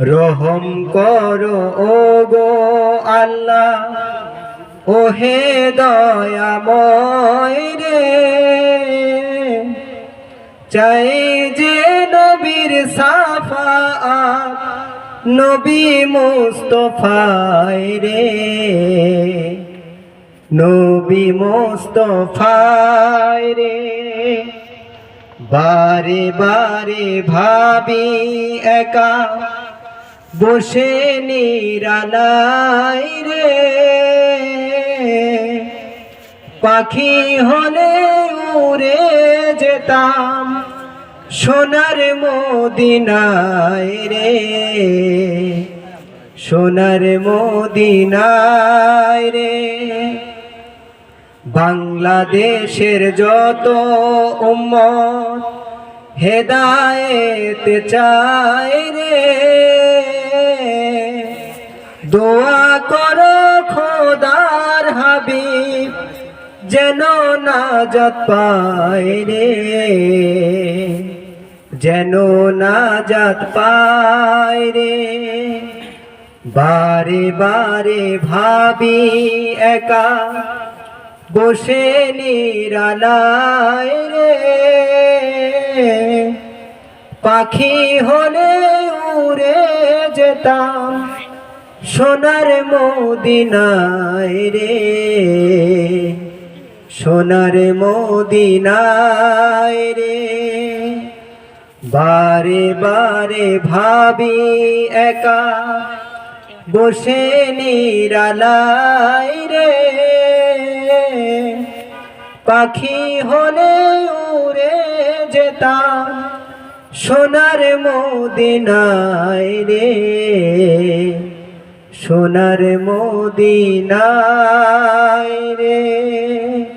রহম করো ও গো আল্লাহ। ওহে দয়াময় রে। চাই যে নবীর সাফা নবী মুস্তফায় রে। নবী মুস্তফায় রে। বারে বারে ভাবি একা বসে নিরালাই রে। পাখি হলে উড়ে যেতাম সোনার মদিনায় রে। সোনার মদিনায় রে। বাংলাদেশের যত উম্মত হেদায়েত চায় দোয়া করো খোদার হাবিব, যেন নাজাত পায় রে। যেন নাজাত পায় রে। বারে বারে ভাবি একা, বসে নিরালায় রে। পাখি হলে উড়ে যেতাম সোনার মদিনায় রে, সোনার মদিনায় রে। বারে বারে ভাবি একা বসে নিরালাই রে। পাখি হলে উড়ে যেতাম সোনার মদিনায় রে। সোনার মোদিনায় রে।